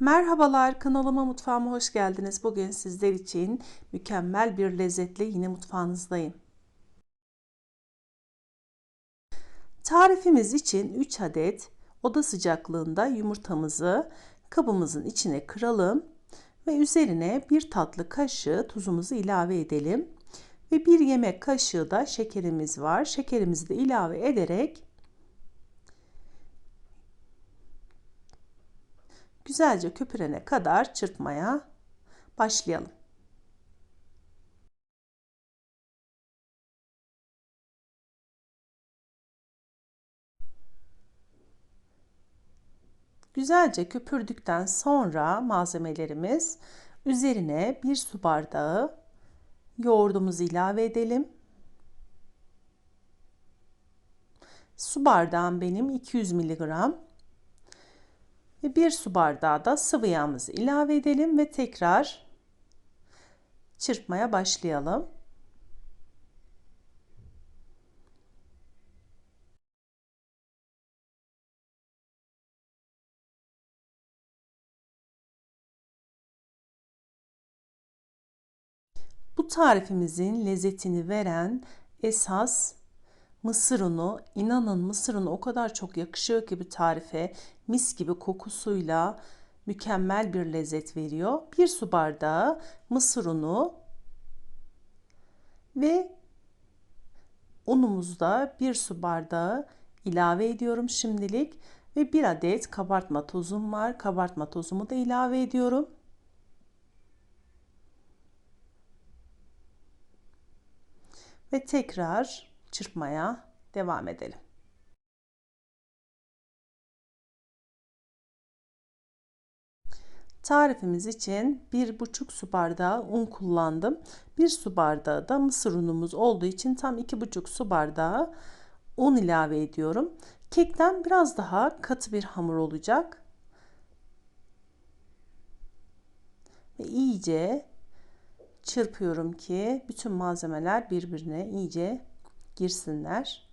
Merhabalar kanalıma mutfağıma hoş geldiniz. Bugün sizler için mükemmel bir lezzetle yine mutfağınızdayım. Tarifimiz için 3 adet oda sıcaklığında yumurtamızı kabımızın içine kıralım ve üzerine bir tatlı kaşığı tuzumuzu ilave edelim. Ve bir yemek kaşığı da şekerimiz var. Şekerimizi de ilave ederek güzelce köpürene kadar çırpmaya başlayalım. Güzelce köpürdükten sonra malzemelerimiz üzerine bir su bardağı yoğurdumuzu ilave edelim. Su bardağım benim 200 miligram ve bir su bardağı da sıvı yağımızı ilave edelim ve tekrar çırpmaya başlayalım. Bu tarifimizin lezzetini veren esas mısır unu. İnanın mısır unu o kadar çok yakışıyor ki bu tarife. Mis gibi kokusuyla mükemmel bir lezzet veriyor. Bir su bardağı mısır unu ve unumuzda bir su bardağı ilave ediyorum şimdilik ve bir adet kabartma tozum var. Kabartma tozumu da ilave ediyorum. Ve tekrar çırpmaya devam edelim. Tarifimiz için bir buçuk su bardağı un kullandım. Bir su bardağı da mısır unumuz olduğu için tam iki buçuk su bardağı un ilave ediyorum. Kekten biraz daha katı bir hamur olacak. Ve iyice çırpıyorum ki bütün malzemeler birbirine iyice girsinler.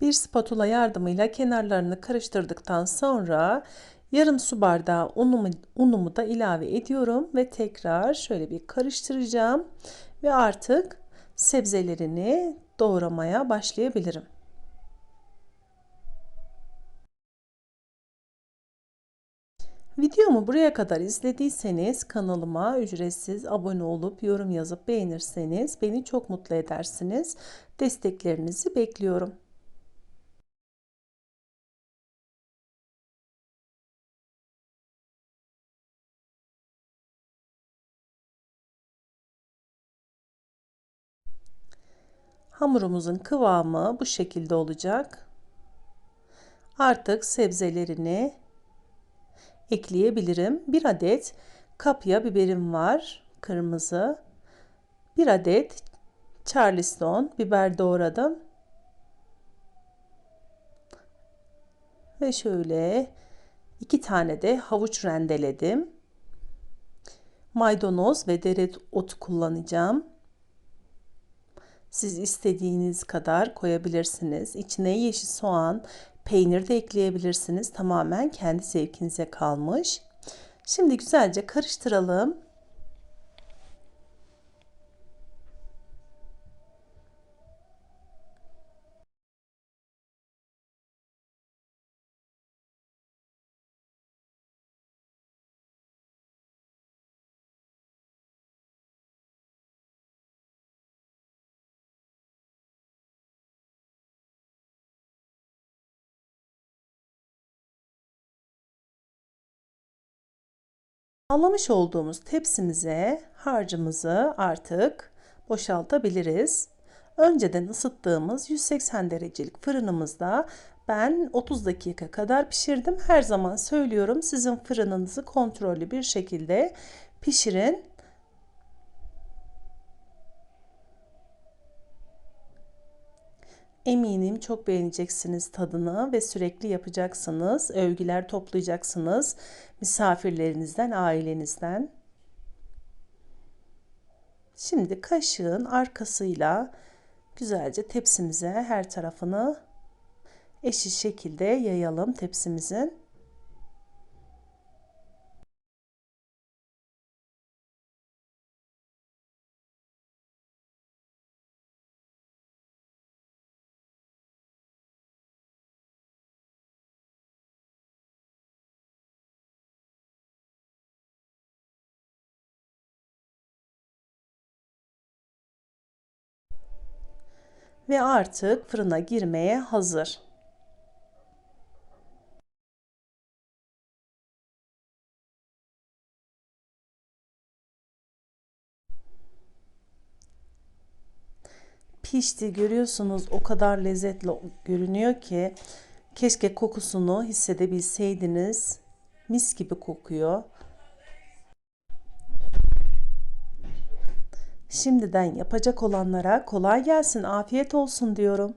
Bir spatula yardımıyla kenarlarını karıştırdıktan sonra yarım su bardağı unumu, unumu da ilave ediyorum ve tekrar şöyle bir karıştıracağım ve artık sebzelerini doğramaya başlayabilirim. Videomu buraya kadar izlediyseniz kanalıma ücretsiz abone olup yorum yazıp beğenirseniz beni çok mutlu edersiniz. Desteklerinizi bekliyorum. Hamurumuzun kıvamı bu şekilde olacak. Artık sebzelerini ekleyebilirim. Bir adet kapya biberim var. Kırmızı. Bir adet charleston biber doğradım. Ve şöyle iki tane de havuç rendeledim. Maydanoz ve deret otu kullanacağım. Siz istediğiniz kadar koyabilirsiniz. İçine yeşil soğan, peynir de ekleyebilirsiniz. Tamamen kendi zevkinize kalmış. Şimdi güzelce karıştıralım. Sağlamış olduğumuz tepsimize harcımızı artık boşaltabiliriz. Önceden ısıttığımız 180 derecelik fırınımızda Ben 30 dakika kadar pişirdim. Her zaman söylüyorum sizin fırınınızı kontrollü bir şekilde pişirin. Eminim çok beğeneceksiniz tadını ve sürekli yapacaksınız. Övgüler toplayacaksınız misafirlerinizden, ailenizden. Şimdi kaşığın arkasıyla güzelce tepsimize her tarafını eşit şekilde yayalım tepsimizin. Ve artık fırına girmeye hazır. pişti görüyorsunuz o kadar lezzetli görünüyor ki keşke kokusunu hissedebilseydiniz mis gibi kokuyor şimdiden yapacak olanlara kolay gelsin afiyet olsun diyorum